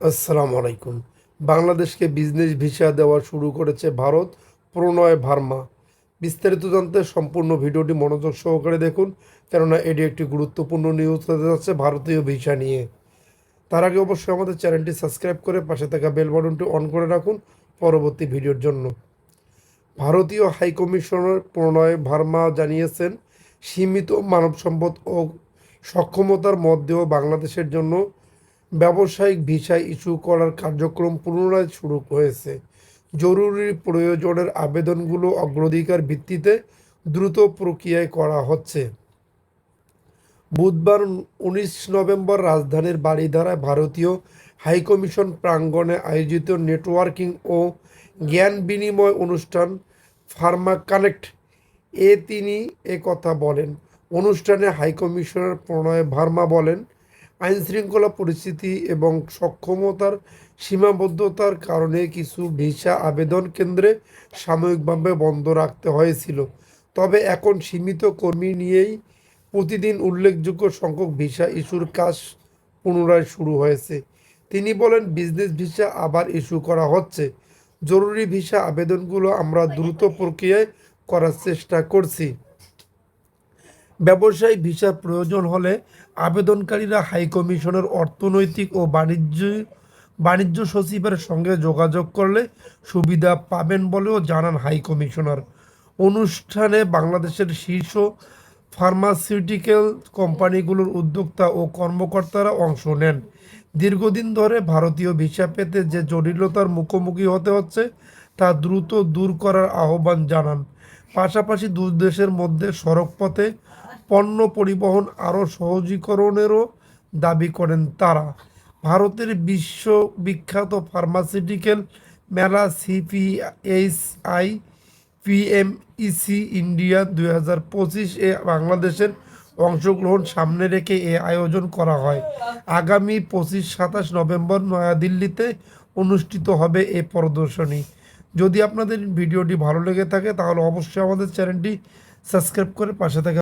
আসসালামু আলাইকুম। বাংলাদেশকে বিজনেস ভিসা দেওয়া শুরু করেছে ভারত, প্রণয় ভার্মা। বিস্তারিত জানতে সম্পূর্ণ ভিডিওটি মনোযোগ সহকারে দেখুন, কেননা এটি একটি গুরুত্বপূর্ণ নিউজ হতে যাচ্ছে ভারতীয় ভিসা নিয়ে। তার আগে অবশ্যই আমাদের চ্যানেলটি সাবস্ক্রাইব করে পাশে থাকা বেল বাটনটি অন করে রাখুন পরবর্তী ভিডিওর জন্য। ভারতীয় হাইকমিশনার প্রণয় ভার্মা জানিয়েছেন, সীমিত মানব সম্পদ ও সক্ষমতার মধ্যেও বাংলাদেশের জন্য ব্যবসায়িক ভিসা ইস্যু করার কার্যক্রম পুনরায় শুরু হয়েছে। জরুরি প্রয়োজনের আবেদনগুলো অগ্রাধিকার ভিত্তিতে দ্রুত প্রক্রিয়ায় করা হচ্ছে। বুধবার উনিশ নভেম্বর রাজধানীর বাড়িধারায় ভারতীয় হাইকমিশন প্রাঙ্গণে আয়োজিত নেটওয়ার্কিং ও জ্ঞান বিনিময় অনুষ্ঠান ফার্মা কানেক্ট, এ তিনি কথা বলেন। অনুষ্ঠানে হাইকমিশনার প্রণয় ভার্মা বলেন আইনশৃঙ্খলা পরিস্থিতি এবং সক্ষমতার সীমাবদ্ধতার কারণে কিছু ভিসা আবেদন কেন্দ্রে সাময়িকভাবে বন্ধ রাখতে হয়েছিল। তবে এখন সীমিত কর্মী নিয়েই প্রতিদিন উল্লেখযোগ্য সংখ্যক ভিসা ইস্যুর কাজ পুনরায় শুরু হয়েছে। তিনি বলেন, বিজনেস ভিসা আবার ইস্যু করা হচ্ছে। জরুরি ভিসা আবেদনগুলো আমরা দ্রুত প্রক্রিয়ায় করার চেষ্টা করছি। ব্যবসায়ী ভিসার প্রয়োজন হলে আবেদনকারীরা হাইকমিশনের অর্থনৈতিক ও বাণিজ্য বাণিজ্য সচিবের সঙ্গে যোগাযোগ করলে সুবিধা পাবেন বলেও জানান হাইকমিশনার অনুষ্ঠানে বাংলাদেশের শীর্ষ ফার্মাসিউটিক্যাল কোম্পানিগুলোর উদ্যোক্তা ও কর্মকর্তারা অংশ নেন। দীর্ঘদিন ধরে ভারতীয় ভিসা পেতে যে জটিলতার মুখোমুখি হতে হচ্ছে, তা দ্রুত দূর করার আহ্বান জানান। পাশাপাশি দুই দেশের মধ্যে সড়কপথে পণ্য পরিবহন আরও সহজীকরণেরও দাবি করেন তারা। ভারতের বিশ্ববিখ্যাত ফার্মাসিউটিক্যাল মেলা সিপিএইচআই পিএমইসি ইন্ডিয়া দুই হাজার পঁচিশ এ বাংলাদেশের অংশগ্রহণ সামনে রেখে এ আয়োজন করা হয়। আগামী পঁচিশ, সাতাশ নভেম্বর নয়াদিল্লিতে অনুষ্ঠিত হবে এ প্রদর্শনী। যদি আপনাদের ভিডিওটি ভালো লেগে থাকে, তাহলে অবশ্যই আমাদের চ্যানেলটি সাবস্ক্রাইব করে পাশে থাকা